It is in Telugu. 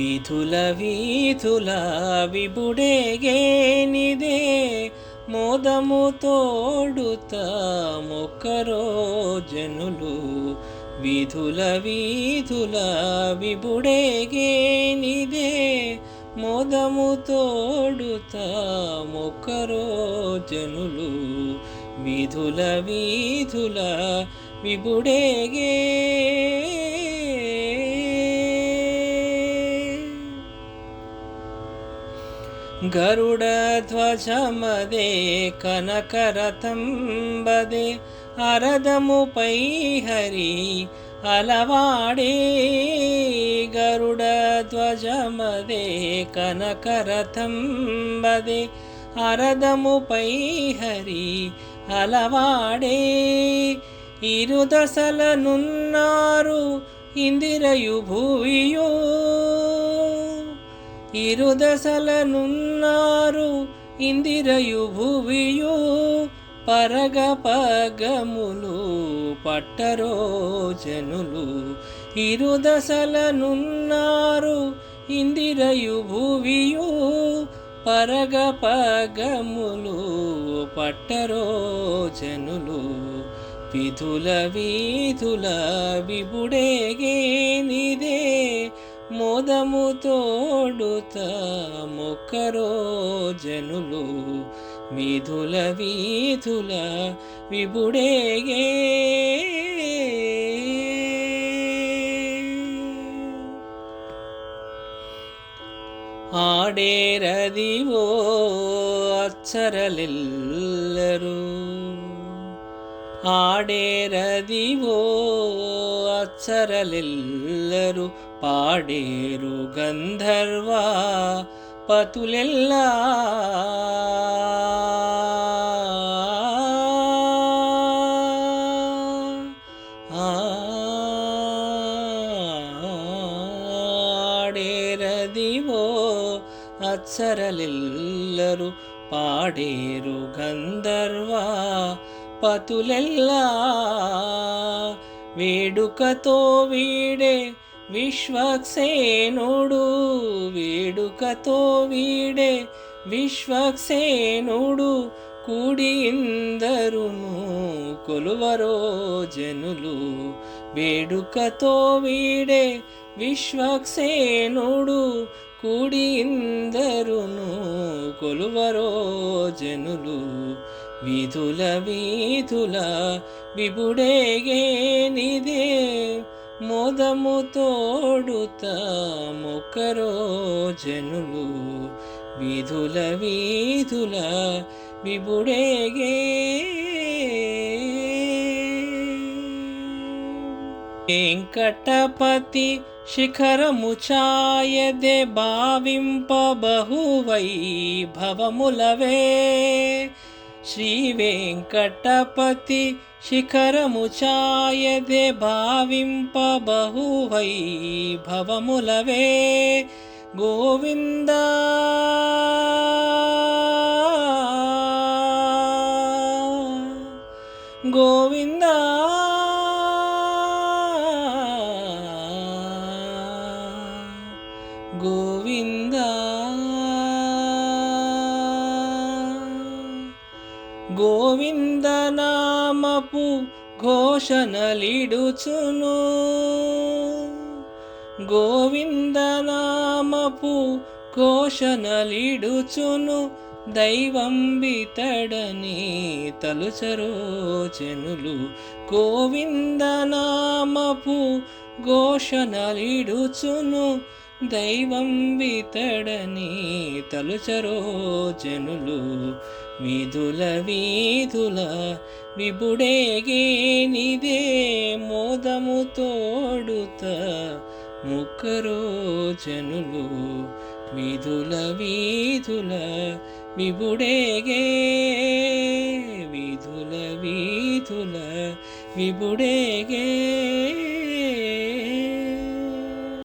వీధుల వీధుల విబుడేగేనిదే మోదము తోడుత మొక్కరో జనులు. వీధుల వీధుల విబుడేగేనిదే మోదము తోడుత మొక్కరో జనులు. వీధుల వీధుల విబుడేగే గరుడ ధ్వజమదే కనకరథం కనకరతంబదే అరదముపై హరి అలవాడే. గరుడ ధ్వజమదే కనకరథం కనకరతంబదే అరదముపై హరి అలవాడే. ఇరుదసలనున్నారు ఇందిరయు భూయో ఇరుదసలనున్నారు ఇందిరయు భువియు పరగ పగములు పట్టరో జనులు. ఇరుదసలనున్నారు ఇందిరయు భువియు పరగ పగములు పట్టరో జనులు. విధుల వీధుల విబుడేగేనిదే మోదము తోడుత మొక్కరో జనులు వీధుల వీధుల విబుడేగే ఆడేరదివో అచ్చరలెల్లరు. ಆಡೇರದಿವೋ ಅತ್ಸರಲೆಲ್ಲರೂ ಪಾಡೇರು ಗಂಧರ್ವ ಪತುಲೆಲ್ಲ. ಆಡೇರದಿವೋ ಅತ್ಸರಲೆಲ್ಲರೂ ಪಾಡೇರು ಗಂಧರ್ವ పతులెల్లా వేడుకతో వీడే విశ్వక్సేనుడు వేడుకతో వీడే విశ్వక్సేనుడు కూడి ఇందరును కొలువరో జనులు వేడుకతో వీడే విశ్వక్సేనుడు కూడి ఇందరును కొలువరో జనులు వీధుల వీధుల విబుడేగేనిదే మోదము తోడుత మొక్కరో జనులు. వీధుల వీధుల విబుడేగే వెంకటపతి శిఖరము ఛాయదే భావింప బహువై భవములవే. శ్రీ వెంకటపతి శిఖరము ఛాయదే భావింప బహువై భవములవే గోవింద. గోవింద. గోవిందా. గోవింద నామపు ఘోషణలిడుచును. గోవింద నామపు ఘోషణలిడుచును దైవం బితడని తలుచరో గోవింద నామపు ఘోషణలిడుచును దైవం వితడని తలుచరో జనులు వీధుల వీధుల విబుడేగేనిదే మోదము తోడుత ముక్కరో జనులు వీధుల వీధుల విబుడేగే వీధుల వీధుల విబుడేగే